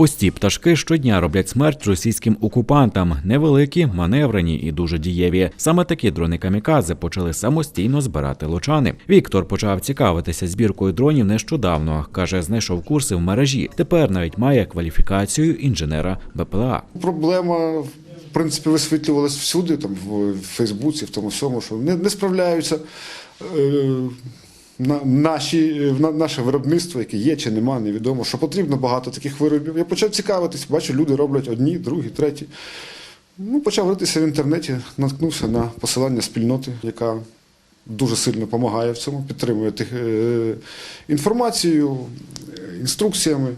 Ось ці пташки щодня роблять смерть російським окупантам. Невеликі, маневрені і дуже дієві. Саме такі дрони камікадзе почали самостійно збирати лучани. Віктор почав цікавитися збіркою дронів нещодавно. каже, знайшов курси в мережі. Тепер навіть має кваліфікацію інженера БПЛА. Проблема, в принципі, висвітлювалась всюди, там в Фейсбуці, в тому всьому, що не, не справляються е, на, наші, на, наше виробництво, яке є чи нема, невідомо, що потрібно багато таких виробів. Я почав цікавитись, бачу, люди роблять одні, другі, треті. Ну, почав ритися в інтернеті, наткнувся на посилання спільноти, яка дуже сильно допомагає в цьому, підтримує тих, е, інформацією, е, інструкціями.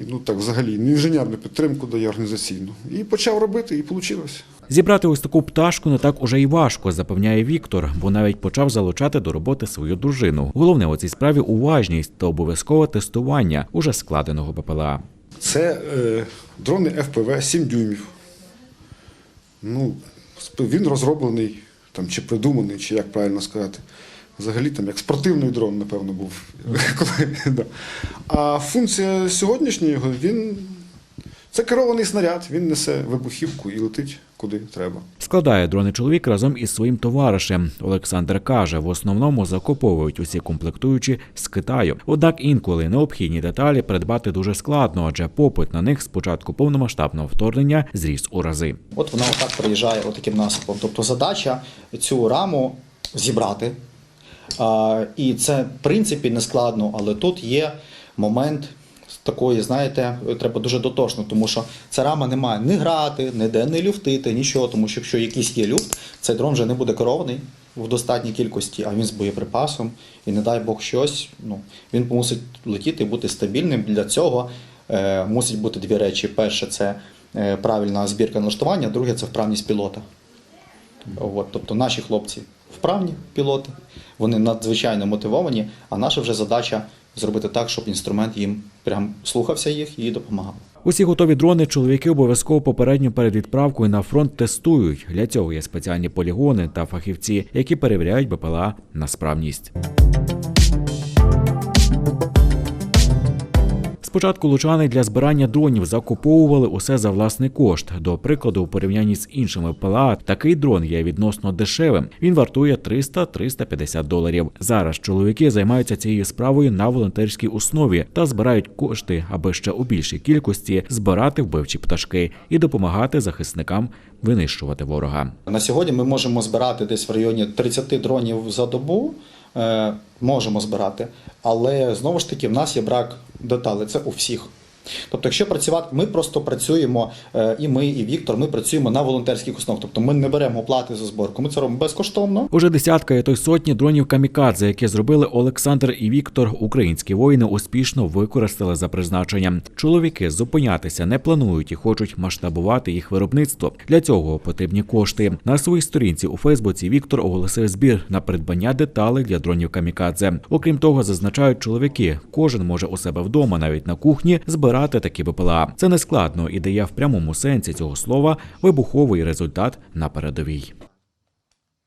І, ну так взагалі інженерну підтримку дає організаційну. І почав робити, і вийшло. Зібрати ось таку пташку не так уже й важко, запевняє Віктор, бо навіть почав залучати до роботи свою дружину. Головне у цій справі уважність та обов'язкове тестування уже складеного БПЛА. Це е, дрони FPV 7 дюймів. Ну, він розроблений там, чи придуманий, чи як правильно сказати. Взагалі там як спортивний дрон, напевно, був. Коли, да. А функція сьогоднішнього він це керований снаряд, він несе вибухівку і летить куди треба. Складає дрони чоловік разом із своїм товаришем. Олександр каже, в основному закуповують усі комплектуючі з Китаю. Однак інколи необхідні деталі придбати дуже складно, адже попит на них з початку повномасштабного вторгнення зріс у рази. От вона отак приїжджає отаким насипом. Тобто задача цю раму зібрати. А, і це, в принципі, не складно, але тут є момент такої, знаєте, треба дуже дотошно, тому що ця рама не має ні грати, ніде не люфтити, нічого, тому що якщо якийсь є люфт, цей дрон вже не буде керований в достатній кількості, а він з боєприпасом, і не дай Бог щось, ну, він мусить летіти і бути стабільним. Для цього е, мусить бути дві речі. Перше, це е, правильна збірка налаштування, друге це вправність пілота. От, тобто наші хлопці вправні пілоти, вони надзвичайно мотивовані, а наша вже задача зробити так, щоб інструмент їм прям слухався їх і допомагав. Усі готові дрони чоловіки обов'язково попередньо перед відправкою на фронт тестують. Для цього є спеціальні полігони та фахівці, які перевіряють БПЛА на справність. Спочатку лучани для збирання дронів закуповували усе за власний кошт. До прикладу, у порівнянні з іншими ПЛА, такий дрон є відносно дешевим. Він вартує 300-350 доларів. Зараз чоловіки займаються цією справою на волонтерській основі та збирають кошти, аби ще у більшій кількості збирати вбивчі пташки і допомагати захисникам винищувати ворога. На сьогодні ми можемо збирати десь в районі 30 дронів за добу. Е, можемо збирати, але знову ж таки в нас є брак деталей. Це у всіх. Тобто, якщо працювати, ми просто працюємо, е, і ми, і Віктор, ми працюємо на волонтерських основах. Тобто ми не беремо оплати за зборку. Ми це робимо безкоштовно. Уже десятка і то сотні дронів камікадзе, які зробили Олександр і Віктор, українські воїни успішно використали за призначенням. Чоловіки зупинятися не планують і хочуть масштабувати їх виробництво. Для цього потрібні кошти. На своїй сторінці у Фейсбуці Віктор оголосив збір на придбання деталей для дронів камікадзе. Окрім того, зазначають чоловіки, кожен може у себе вдома, навіть на кухні, збирати такі БПЛА. Це не складно і в прямому сенсі цього слова вибуховий результат на передовій.